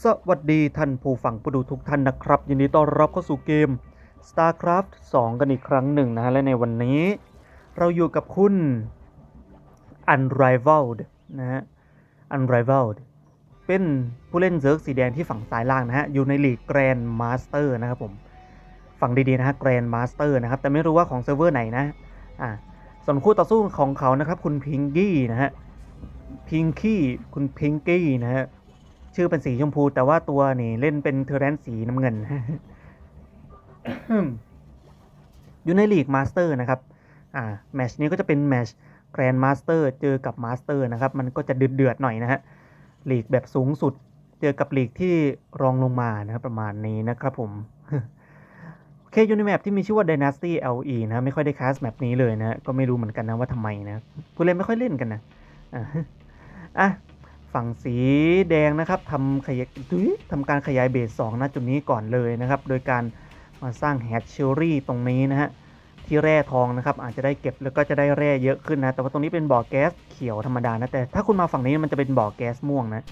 สวัสดีท่านผู้ฟังผู้ดูทุกท่านนะครับ ยินดีต้อนรับเข้าสู่เกม StarCraft 2 กันอีกครั้งหนึ่งนะฮะ และในวันนี้ เราอยู่กับคุณ Unrivaled นะฮะ Unrivaled เป็นผู้เล่นเซิร์กสีแดงที่ฝั่งซ้ายล่างนะฮะ อยู่ในลีก Grand Master นะครับผมฟังดีๆนะฮะ Grand Master นะครับ แต่ไม่รู้ว่าของเซิร์ฟเวอร์ไหนนะอ่าส่วนคู่ต่อสู้ของเขานะครับ คุณพิงกี้นะฮะพิงกี้คุณพิงกี้นะฮะ ชื่อเป็นสีชมพู แต่ว่าตัวนี่เล่นเป็นเทอร์เรนสีน้ำเงิน อยู่ในลีกมาสเตอร์นะครับ อ่าแมชนี้ก็จะเป็นแมชแกรนด์มาสเตอร์เจอกับมาสเตอร์นะครับ มันก็จะเดือดเดือดๆหน่อยนะฮะลีกแบบสูงสุด เจอกับลีกที่รองลงมานะครับประมาณนี้นะครับผมโอเคยู่ในแมปที่มีชื่อว่า Dynasty LE นะไม่ค่อยได้คลาสแมปนี้เลยนะก็ไม่รู้เหมือนกันนะว่าทำไมนะผู้เล่นไม่ค่อยเล่นกันนะอะอะ ฝั่งสีแดงนะครับทำขยายทำการขยายเบส2ณจุดนี้ก่อนเลยนะครับ โดยการมาสร้างแฮชเชอรี่ตรงนี้นะฮะที่แร่ทองนะครับ อาจจะได้เก็บแล้วก็จะได้แร่เยอะขึ้นนะ แต่ว่าตรงนี้เป็นบ่อแก๊สเขียวธรรมดานะแต่ถ้าคุณมาฝั่งนี้มันจะเป็นบ่อแก๊สม่วงนะ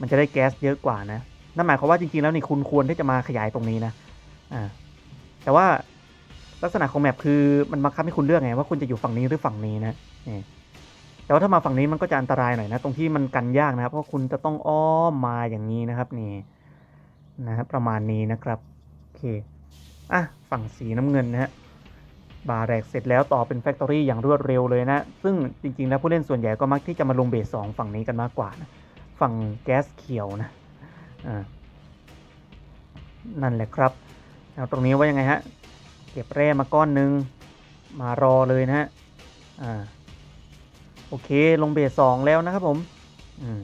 มันจะได้แก๊สเยอะกว่านะนั่นหมายความว่าจริงๆแล้วนี่คุณควรที่จะมาขยายตรงนี้นะอ่าแต่ว่าลักษณะของแมปคือมันบังคับให้คุณเลือกไงว่าคุณจะอยู่ฝั่งนี้หรือฝั่งนี้นะนี่ แต่ว่าถ้ามาฝั่งนี้มันก็จะอันตรายหน่อยนะ ตรงที่มันกันยากนะครับ เพราะคุณจะต้องอ้อมมาอย่างนี้นะครับนี่นะครับประมาณนี้นะครับโอเคอะฝั่งสีน้ำเงินนะฮะบาร์แรกเสร็จแล้วต่อเป็นแฟคทอรี่อย่างรวดเร็วเลยนะ ซึ่งจริง ๆ แล้วผู้เล่นส่วนใหญ่ก็มักที่จะมาลงเบสสองฝั่งนี้กันมากกว่านะฝั่งแก๊สเขียวนะอ่านั่นแหละครับแล้วตรงนี้ว่ายังไงฮะเก็บแร่มาก้อนหนึงมารอเลยนะฮะอ่า โอเคลงเบสสองแล้วนะครับผมอืม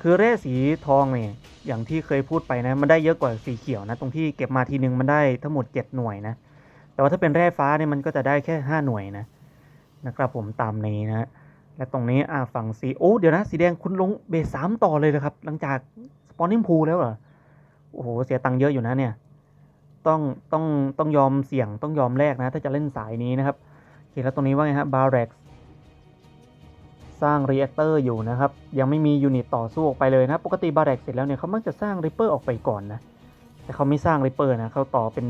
คือแร่สีทองเนี่ยอย่างที่เคยพูดไปนะ มันได้เยอะกว่าสีเขียวนะ ตรงที่เก็บมาทีนึงมันได้ทั้งหมด 7 หน่วยนะ แต่ว่าถ้าเป็นแร่ฟ้าเนี่ยมันก็จะได้แค่ 5 หน่วยนะนะครับผมตามนี้นะและตรงนี้อ่าฝั่งสีโอ้เดี๋ยวนะ สีแดงคุณลงเบสสามต่อเลยนะครับ หลังจากสปอนนิ่งพูแล้วเหรอโอ้โหเสียตังค์เยอะอยู่นะเนี่ย ต้องต้องต้องยอมเสี่ยงต้องยอมแลกนะ ถ้าจะเล่นสายนี้นะครับโอเคแล้วตรงนี้ว่าไงฮะบาร์เร็ก สร้างรีแอคเตอร์อยู่นะครับ ยังไม่มียูนิตต่อสู้ออกไปเลยนะปกติบาร์แรกเสร็จแล้วเนี่ยเขามักจะสร้างริปเปอร์ออกไปก่อนนะแต่เขาไม่สร้างริปเปอร์นะเขาต่อเป็น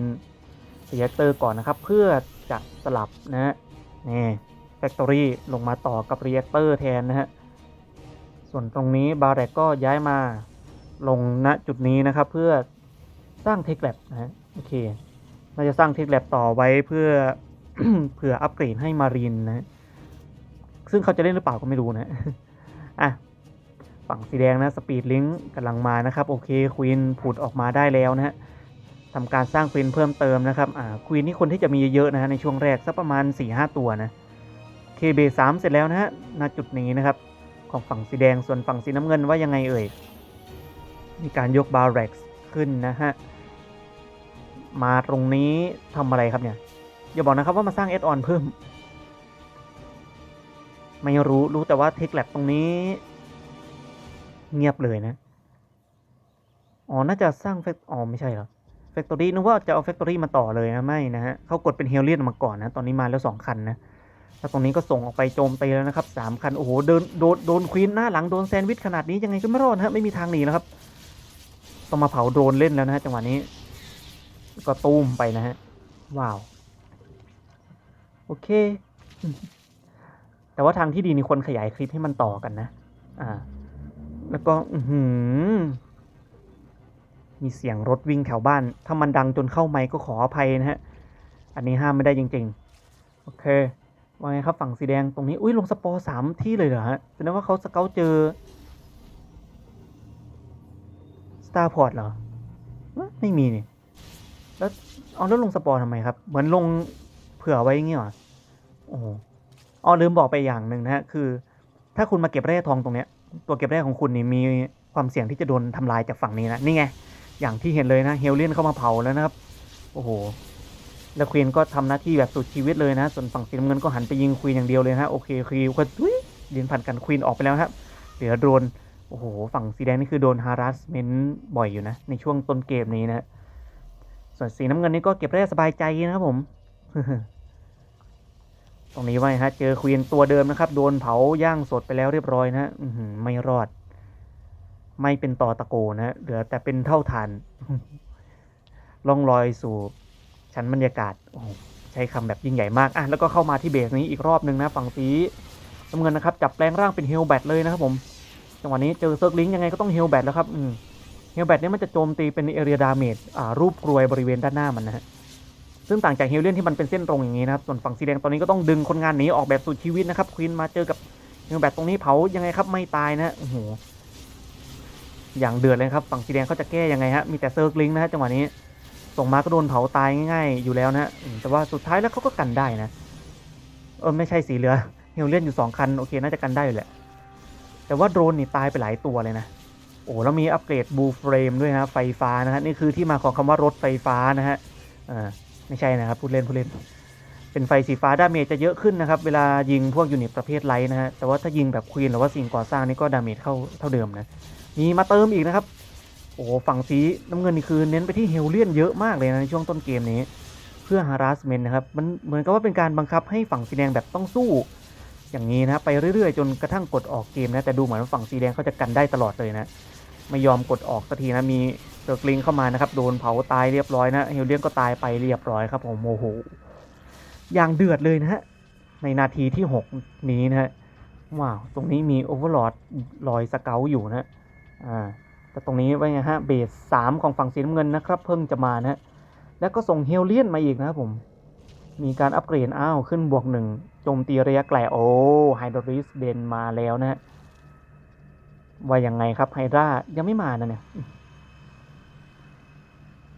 รีแอคเตอร์ก่อนนะครับเพื่อจะสลับนะนี่แฟคทอรี่ลงมาต่อกับรีแอคเตอร์แทนนะฮะส่วนตรงนี้บาร์แรกก็ย้ายมาลงณจุดนี้นะครับเพื่อสร้างเทคแลบนะโอเคเราจะสร้างเทคแลบต่อไว้เพื่อเผื่ออัปเกรดให้มารีนนะ ซึ่งเขาจะเล่นหรือเปล่าก็ไม่รู้นะ อะ ฝั่งสีแดงนะสปีดลิงก์กำลังมานะครับ โอเคควีนผุดออกมาได้แล้วนะฮะทำการสร้างควีนเพิ่มเติมนะครับ อ่าควีนนี่คนที่จะมีเยอะๆนะฮะในช่วงแรกสักประมาณ4ี่ห้าตัวนะเคเบสามเสร็จแล้วนะฮะณจุดนี้นะครับ ของฝั่งสีแดงส่วนฝั่งสีน้ำเงินว่ายังไงเอ่ย มีการยกบาร์เร็กซ์ขึ้นนะฮะ มาตรงนี้ทำอะไรครับเนี่ย อย่าบอกนะครับว่ามาสร้างเอ d ออนเพิ่ม ไม่รู้รู้แต่ว่าเทคแลบตรงนี้ เงียบเลยนะ อ๋อ น่าจะสร้างแฟคอ๋อ ไม่ใช่เหรอแฟคทอรี่นึกว่าจะเอาแฟคทอรี่มาต่อเลยนะ ไม่นะฮะเขากดเป็นเฮลเลียนมาก่อนนะ ตอนนี้มาแล้วสองคันนะแล้วตรงนี้ก็ส่งออกไปโจมตีแล้วนะครับสามคัน โอ้โห เดินโดนโดนควีนหน้าหลังโดนแซนด์วิชขนาดนี้ยังไงก็ไม่รอดฮะไม่มีทางหนีแล้วครับ ต้องมาเผาโดรนเล่นแล้วนะฮะจังหวะนี้ ก็ตูมไปนะฮะ ว้าว โอเค แต่ว่าทางที่ดีนี่ควรขยายคลิปให้มันต่อกันนะ อ่า แล้วก็ อือหือมีเสียงรถวิ่งแถวบ้าน ถ้ามันดังจนเข้าไมค์ก็ขออภัยนะฮะ อันนี้ห้ามไม่ได้จริง ๆ โอเค ว่าไงครับฝั่งสีแดงตรงนี้ อุ้ยลงสปอร์สามที่เลยเหรอฮะ แสดงว่าเขาสเกลเจอสตาร์พอร์ตเหรอ ไม่มีนี่ แล้วเอาแล้วลงสปอร์ทำไมครับ เหมือนลงเผื่อไว้อย่างเงี้ยเหรอ โอ้ อ๋อลืมบอกไปอย่างหนึ่งนะฮะคือ ถ้าคุณมาเก็บแร่ทองตรงเนี้ย ตัวเก็บแร่ของคุณนี่มีความเสี่ยงที่จะโดนทำลายจากฝั่งนี้นะนี่ไงอย่างที่เห็นเลยนะเฮลเลียนเข้ามาเผาแล้วนะครับ โอ้โหแล้วควีนก็ทำหน้าที่แบบสุดชีวิตเลยนะ ส่วนฝั่งสีน้ำเงินก็หันไปยิงควีนอย่างเดียวเลยนะฮะโอเคควีนก็ดุ้ยเดินผ่านกันควีนออกไปแล้วครับเหลือโดนโอ้โหฝั่งสีแดงนี่คือโดน harassment บ่อยอยู่นะ ในช่วงต้นเกมนี้นะส่วนสีน้ำเงินนี่ก็เก็บแร่สบายใจนะครับผม ตรงนี้ไว้ฮะ เจอควีนตัวเดิมนะครับ โดนเผาย่างสดไปแล้วเรียบร้อยนะอื้อหือไม่รอด ไม่เป็นต่อตะโกนะเหลือแต่เป็นเท่าฐานล่องลอยสู่ชั้นบรรยากาศโอ้ใช้คำแบบยิ่งใหญ่มากอะแล้วก็เข้ามาที่เบสนี้อีกรอบหนึ่งนะ ฝั่งสีน้ำเงินนะครับ จับแปลงร่างเป็นเฮลแบทเลยนะครับผมจังหวะนี้เจอเซิร์กลิงยังไงก็ต้องเฮลแบทแล้วครับเฮลแบทเนี่ยมันจะโจมตีเป็นเอเรียดาเมจรูปกรวยบริเวณด้านหน้ามันนะฮะ ซึ่งต่างจากเฮลเลียนที่มันเป็นเส้นตรงอย่างนี้นะครับ ส่วนฝั่งสีแดงตอนนี้ก็ต้องดึงคนงานหนีออกแบบสุดชีวิตนะครับควีนมาเจอกับเฮลแบทตรงนี้เผายังไงครับไม่ตายนะโอ้โหอย่างเดือดเลยครับฝั่งสีแดงเขาจะแก้ยังไงฮะมีแต่เซิร์กลิงนะฮะจังหวะนี้ส่งมาก็โดนเผาตายง่ายๆอยู่แล้วนะแต่ว่าสุดท้ายแล้วเขาก็กันได้นะเออไม่ใช่สีเหลือเฮลเลียนอยู่สองคัน โอเค น่าจะกันได้อยู่แหละ แต่ว่าโดรนนี่ตายไปหลายตัวเลยนะ โอ้แล้วมีอัปเกรดบูเฟรมด้วยนะไฟฟ้านะฮะนี่คือที่มาของคำว่ารถไฟฟ้านะฮะอ่า ไม่ใช่นะครับพูดเล่นพูดเล่น เป็นไฟสีฟ้าดาเมจจะเยอะขึ้นนะครับ เวลายิงพวกยูนิตประเภทไลท์นะฮะ แต่ว่าถ้ายิงแบบควีนหรือว่าสิ่งก่อสร้างนี่ก็ดาเมจเข้าเท่าเดิมนะ มีมาเติมอีกนะครับ โอ้ฝั่งสีน้ำเงินนี่คือเน้นไปที่เฮลเลียนเยอะมากเลยนะในช่วงต้นเกมนี้ เพื่อ harassment นะครับ มันเหมือนกับว่าเป็นการบังคับให้ฝั่งสีแดงแบบต้องสู้ อย่างนี้นะไปเรื่อยๆ จนกระทั่งกดออกเกมนะ แต่ดูเหมือนว่าฝั่งสีแดงเขาจะกันได้ตลอดเลยนะ ไม่ยอมกดออกสักทีนะ มี เซอร์กลิงเข้ามานะครับ โดนเผาตายเรียบร้อยนะเฮลเลียนก็ตายไปเรียบร้อยครับผมโมโหอย่างเดือดเลยนะฮะในนาทีที่ 6 นี้นะฮะว้าวตรงนี้มีโอเวอร์ลอดลอยสเกลอยู่นะอ่าแต่ตรงนี้ว่าไงฮะเบสสามของฝั่งสีน้ำเงินนะครับ เพิ่งจะมานะฮะแล้วก็ส่งเฮลเลียนมาอีกนะครับผม มีการอัปเกรดอ้าวขึ้นบวกหนึ่งโจมตีระยะไกลโอ้ไฮดรริสเดนมาแล้วนะฮะว่ายังไงครับไฮดรายังไม่มานะเนี่ย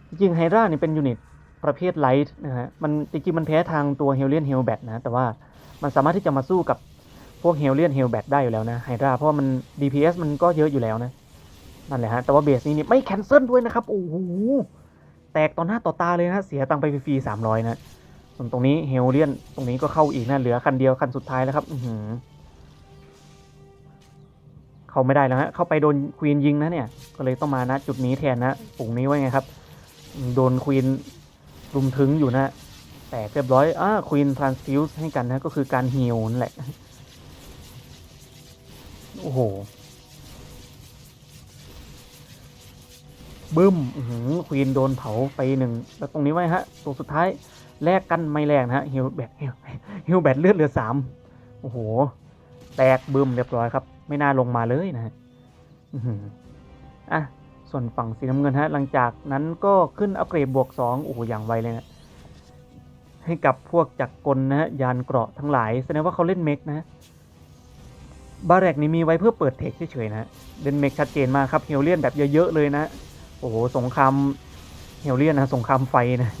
จริงไฮดราเนี่ยเป็นยูนิตประเภทไลท์นะฮะมันจริงๆมันแพ้ทางตัวเฮลเลียนเฮลแบทนะแต่ว่ามันสามารถที่จะมาสู้กับพวกเฮลเลียนเฮลแบทได้อยู่แล้วนะไฮดราเพราะมัน DPS มันก็เยอะอยู่แล้วนะนั่นแหละฮะแต่ว่าเบสนี้นี่ไม่แคนเซิลด้วยนะครับโอ้โหแตกต่อหน้าต่อตาเลยนะเสียตังค์ไปฟรีสามร้อยนะส่วนตรงนี้เฮลเลียนตรงนี้ก็เข้าอีกนะเหลือคันเดียวคันสุดท้ายแล้วครับอือหือเข้าไม่ได้แล้วฮะเข้าไปโดนควีนยิงนะเนี่ย ก็เลยต้องมานะจุดนี้แทนนะปุ่งนี้ไว้ไงครับ โดนควีนรุมถึงอยู่นะ แตกเรียบร้อยอ่าควีนทรานสฟิวส์ให้กันนะก็คือการฮิลนั่นแหละ โอ้โห บึ้มอื้อหือควีนโดนเผาไปหนึ่ง แล้วตรงนี้ไว้ฮะ ตัวสุดท้ายแลกกันไม่แลกนะฮะฮิลแบทฮิลแบทเลือดเหลือสามโอ้โห แตกบึ้มเรียบร้อยครับ ไม่น่าลงมาเลยนะฮะอื้อหืออะ ส่วนฝั่งสีน้ำเงินฮะหลังจากนั้นก็ขึ้นอัปเกรดบวกสองโอ้โหอย่างไวเลยนะให้กับพวกจักรกลนะฮะยานเกราะทั้งหลายแสดงว่าเขาเล่นเมกนะฮะบาแรกนี่มีไว้เพื่อเปิดเทคเฉยๆนะเล่นเมกชัดเจนมากครับเฮลเลียนแบบเยอะๆเลยนะโอ้โหสงครามเฮลเลียนนะสงครามไฟนะ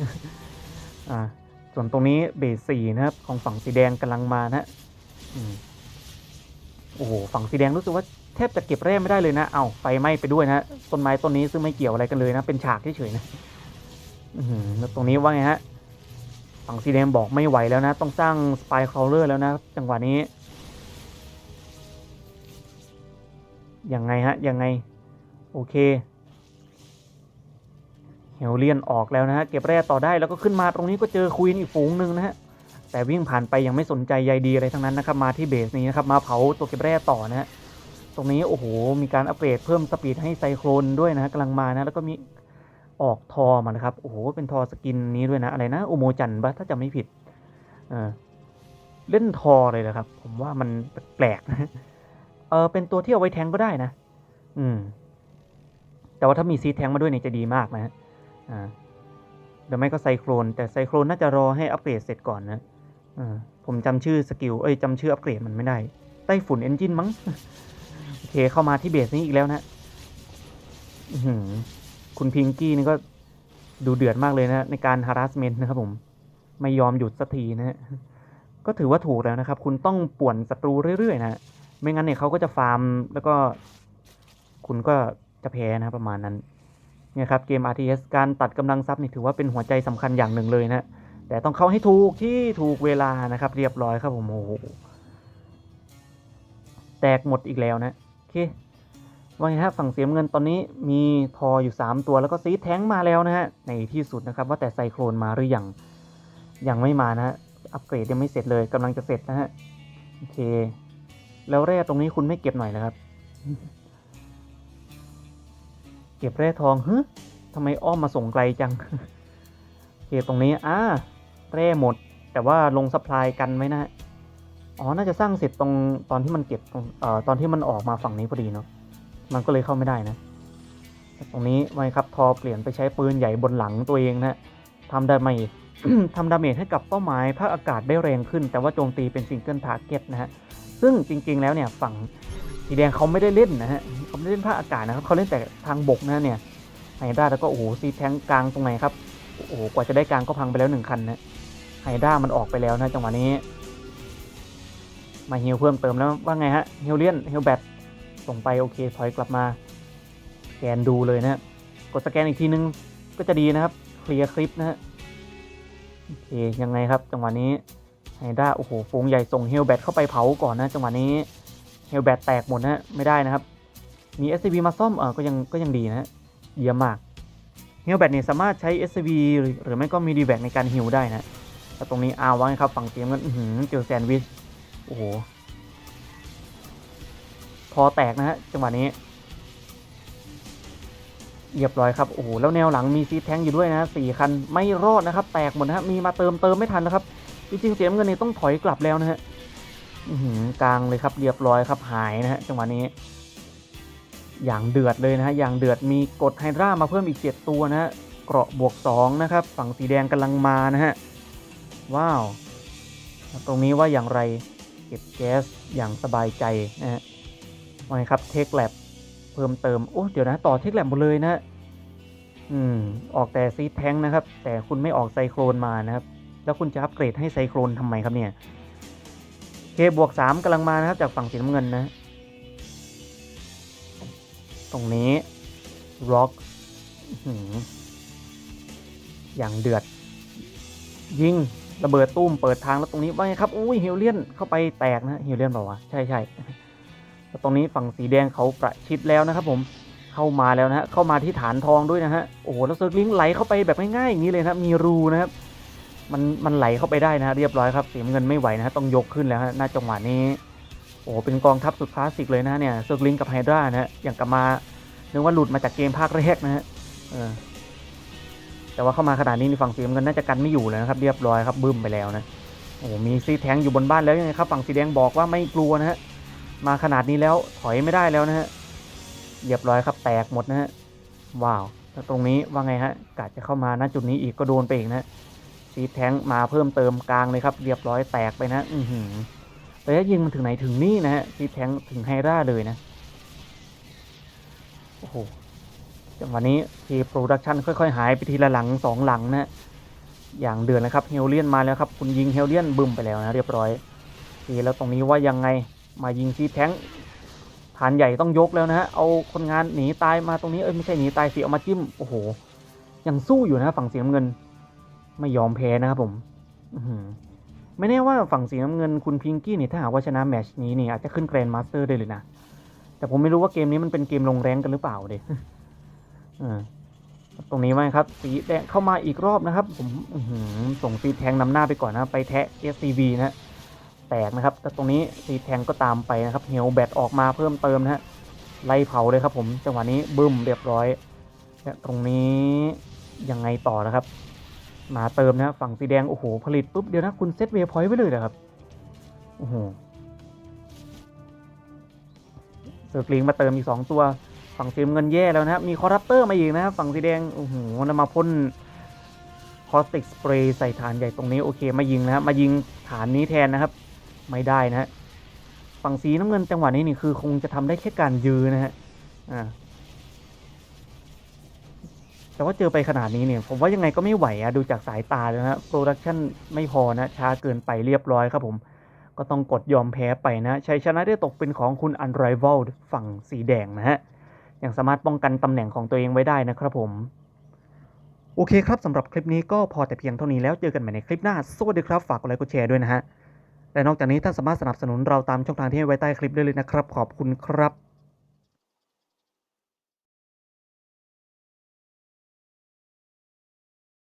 อ่าส่วนตรงนี้เบสสี่นะครับของฝั่งสีแดงกำลังมานะฮะอืมโอ้โหฝั่งสีแดงรู้สึกว่า ทบจะเก็บแร่ไม่ได้เลยนะ เอาไฟไหม้ไปด้วยนะต้นไม้ต้นนี้ซึ่งไม่เกี่ยวอะไรกันเลยนะ เป็นฉากเฉยๆนะแล้วตรงนี้ว่าไงฮะฝั่งสีแดงบอกไม่ไหวแล้วนะ ต้องสร้างสปายคลเลอร์แล้วนะจังหวะนี้ยังไงฮะยังไง โอเคเฮลเลียนออกแล้วนะฮะเก็บแร่ต่อได้แล้วก็ขึ้นมาตรงนี้ก็เจอควีนอีกฝูงหนึ่งนะฮะแต่วิ่งผ่านไปยังไม่สนใจใยดีอะไรทั้งนั้นนะครับมาที่เบสนี้นะครับมาเผาตัวเก็บแร่ต่อนะฮะ ตรงนี้โอ้โห มีการอัปเกรดเพิ่มสปีดให้ไซโครนด้วยนะฮะกำลังมานะ แล้วก็มีออกทอมานะครับ โอ้โห เป็นทอสกินนี้ด้วยนะ อะไรนะโอโมจันปะถ้าจำไม่ผิดเออเล่นทอเลยนะครับ ผมว่ามันแปลกนะเออเป็นตัวที่เอาไว้แทงก็ได้นะ อืม แต่ว่าถ้ามีซีแทงมาด้วยเนี่ยจะดีมากนะฮะอ่าเดี๋ยวไม่ก็ไซโครน แต่ไซโครนน่าจะรอให้อัปเกรดเสร็จก่อนนะอ่าผมจำชื่อสกิล เอ้ยจำชื่ออัปเกรดมันไม่ได้ ไต้ฝุ่นเอนจินมั้ง เคเข้ามาที่เบสนี้อีกแล้วนะคุณพิงกี้นี่ก็ดูเดือดมากเลยนะในการ harassment นะครับผม ไม่ยอมหยุดสักทีนะฮะก็ถือว่าถูกแล้วนะครับ คุณต้องป่วนศัตรูเรื่อยๆนะไม่งั้นเนี่ยเขาก็จะฟาร์มแล้วก็ คุณก็จะแพ้นะรประมาณนั้นเนี่ยครับเกม RTS การตัดกำลังทรัพย์นี่ถือว่าเป็นหัวใจสำคัญอย่างหนึ่งเลยนะแต่ต้องเข้าให้ถูกที่ถูกเวลานะครับ เรียบร้อยครับผมโอ้โหแตกหมดอีกแล้วนะ เคว่าไงฮะฝั่งเสียมเงินตอนนี้มีทออยู่ 3 ตัวแล้วก็ซีแท้งมาแล้วนะฮะ ในที่สุดนะครับ ว่าแต่ไซโครนมาหรือยังยังไม่มานะฮะ อัปเกรดยังไม่เสร็จเลยกำลังจะเสร็จนะฮะ โอเค แล้วแร่ตรงนี้คุณไม่เก็บหน่อยนะครับ เก็บแร่ทองเฮึทำไมอ้อมมาส่งไกลจังโอเคตรงนี้อ่าแร่หมด แต่ว่าลงสปายกันไว้นะฮะ อ๋อ น่าจะสร้างเสร็จตรงตอนที่มันเก็บตรงเอ่อตอนที่มันออกมาฝั่งนี้พอดีเนาะ มันก็เลยเข้าไม่ได้นะ ตรงนี้ไว้ครับทอเปลี่ยนไปใช้ปืนใหญ่บนหลังตัวเองนะฮะทำด้ไหมทำดาเมจให้กับเป้าหมายภาคอากาศได้แรงขึ้น แต่ว่าโจมตีเป็นซิงเกิลทาร์เก็ตนะฮะ ซึ่งจริง ๆ แล้วเนี่ยฝั่งสีแดงเขาไม่ได้เล่นนะฮะเขาไม่ได้เล่นภาคอากาศนะครับเขาเล่นแต่ทางบกนะเนี่ยไฮด้าแล้วก็โอ้โหซีแทงกลางตรงไหนครับ โอ้โห กว่าจะได้กลางก็พังไปแล้วหนึ่งคันนะไฮด้ามันออกไปแล้วนะจังหวะนี้ มาฮิลเพิ่มเติมแล้วว่าไงฮะฮิลเลียนฮิลแบทส่งไปโอเคถอยกลับมาสแกนดูเลยนะกดสแกนอีกทีนึงก็จะดีนะครับเคลียร์คลิปนะฮะโอเคยังไงครับจังหวะนี้ไฮด้าโอ้โหฟงใหญ่ส่งเฮลแบทเข้าไปเผาก่อนนะจังหวะนี้เฮลแบทแตกหมดนะฮะไม่ได้นะครับ มี SCV มาซ่อมเออก็ยังก็ยังดีนะฮะเยี่ยมมากเฮลแบทเนี่ยสามารถใช้ SCV หรือหรือไม่ก็มีดีแบในการฮิลได้นะแต่ตรงนี้อาวางครับฝั่งเตียมกันเจอแซนด์วิช โอ้โหพอแตกนะฮะจังหวะนี้เรียบร้อยครับ โอ้โห แล้วแนวหลังมีซีแทงอยู่ด้วยนะสี่คัน ไม่รอดนะครับ แตกหมดนะฮะ มีมาเติมเติมไม่ทันแล้วครับ จริงๆ เสียเงินนี่ต้องถอยกลับแล้วนะฮะกลางเลยครับ เรียบร้อยครับ หายนะฮะ จังหวะนี้ อย่างเดือดเลยนะฮะ อย่างเดือด มีกดไฮดรามาเพิ่มอีก7ตัวนะฮะ เกราะบวก2นะครับ ฝั่งสีแดงกำลังมานะฮะ ว้าว ตรงนี้ว่าอย่างไร เก็บแก๊สอย่างสบายใจนะฮะว่าไงครับเทคแลบเพิ่มเติม โอ้เดี๋ยวนะต่อเทคแลบหมดเลยนะ อืม ออกแต่ซีแท้งนะครับ แต่คุณไม่ออกไซโครนมานะครับ แล้วคุณจะอัปเกรดให้ไซโครนทำไมครับเนี่ยเคบวกสามกำลังมานะครับ จากฝั่งสีน้ำเงินนะ ตรงนี้ร็อกอย่างเดือด ยิง ระเบิดตุ้มเปิดทางแล้วตรงนี้ว่าไงครับอุ้ยเฮลเลียนเข้าไปแตกนะเฮลเลียนบอกว่าวะใช่ใช่แล้วตรงนี้ฝั่งสีแดงเขาประชิดแล้วนะครับ ผมเข้ามาแล้วนะฮะเข้ามาที่ฐานทองด้วยนะฮะโอ้โหแล้วเซิร์ฟลิงไหลเข้าไปแบบง่ายๆอย่างนี้เลยนะครับมีรูนะครับมันมันไหลเข้าไปได้นะเรียบร้อยครับสีเงินไม่ไหวนะฮะต้องยกขึ้นแล้วฮะหน้าจังหวะนี้โอ้โหเป็นกองทัพสุดคลาสสิกเลยนะเนี่ยเซิร์ฟลิงกับไฮดรานะฮะอย่างกับมานึกว่าหลุดมาจากเกมภาคแรกนะฮะเออ แต่ว่าเข้ามาขนาดนี้ในฝั่งสีน้ำเงินน่าจะกันไม่อยู่แล้วนะครับ เรียบร้อยครับบึ้มไปแล้วนะโอ้มีซีแทงอยู่บนบ้านแล้วยังไงครับ ฝั่งสีแดงบอกว่าไม่กลัวนะฮะมาขนาดนี้แล้วถอยไม่ได้แล้วนะฮะเรียบร้อยครับแตกหมดนะฮะว้าวแล้วตรงนี้ว่าไงฮะกาจะเข้ามาณจุดนี้อีกก็โดนไปอีกนะซีแทงมาเพิ่มเติมกลางเลยครับ เรียบร้อยแตกไปนะ อือหือระยะยิงมันถึงไหนถึงนี่นะฮะซีแทงถึงไฮร่าเลยนะโอ้โห จังหวะนี้ทีโปรดักชันค่อยๆ หายไปทีละหลังสองหลังนะอย่างเดือนนะครับเฮลเลียนมาแล้วครับ คุณยิงเฮลเลียนบึ้มไปแล้วนะเรียบร้อยทีแล้วตรงนี้ว่ายังไงมายิงซีแทงฐานใหญ่ต้องยกแล้วนะฮะเอาคนงานหนีตายมาตรงนี้เอ้ยไม่ใช่หนีตายสิเอามาจิ้มโอ้โหยังสู้อยู่นะฝั่งสีน้ำเงิน ไม่ยอมแพ้นะครับผมไม่แน่ว่าฝั่งสีน้ำเงินคุณพิงกี้เนี่ยถ้าหากว่าชนะแมชนี้เนี่ยอาจจะขึ้นแกรนด์มาสเตอร์ได้เลยนะแต่ผมไม่รู้ว่าเกมนี้มันเป็นเกมลงแรงกันหรือเปล่าเด็เออ ตรงนี้ไว้ครับ สีแดงเข้ามาอีกรอบนะครับ ผมส่งซีแทงนำหน้าไปก่อนนะ ไปแทะ SCV นะแตกนะครับ แต่ตรงนี้ซีแทงก็ตามไปนะครับเฮลแบตออกมาเพิ่มเติมนะฮะไล่เผาเลยครับผมจังหวะนี้บึ้มเรียบร้อยและตรงนี้ยังไงต่อนะครับ มาเติมนะฝั่งสีแดงโอ้โหผลิตปุ๊บเดี๋ยวนะคุณเซตเวพอยต์ไว้เลยเหรอครับโอ้โหเซอร์กลิงมาเติมอีกสองตัว ฝั่งสีเงินแย่แล้วนะครับ มีคอร์รัปเตอร์มาอีกนะครับ ฝั่งสีแดง โอ้โหแล้วมาพ่นคอสติกสเปรย์ใส่ฐานใหญ่ตรงนี้โอเคมายิงนะครับ มายิงฐานนี้แทนนะครับ ไม่ได้นะฮะฝั่งสีน้ำเงินจังหวะนี้นี่คือคงจะทำได้แค่การยื้อนะฮะอ่าแต่ว่าเจอไปขนาดนี้เนี่ย ผมว่ายังไงก็ไม่ไหวอะดูจากสายตาแล้วนะโปรดักชันไม่พอนะช้าเกินไปเรียบร้อยครับผม ก็ต้องกดยอมแพ้ไปนะชัยชนะได้ตกเป็นของคุณอันไรเวลฝั่งสีแดงนะฮะ ยังสามารถป้องกันตำแหน่งของตัวเองไว้ได้นะครับผม โอเคครับสำหรับคลิปนี้ก็พอแต่เพียงเท่านี้แล้วเจอกันใหม่ในคลิปหน้าสวัสดีครับฝากกดไลค์กดแชร์ด้วยนะฮะและนอกจากนี้ท่านสามารถสนับสนุนเราตามช่องทางที่ให้ไว้ใต้คลิปได้เลยนะครับ ขอบคุณครับ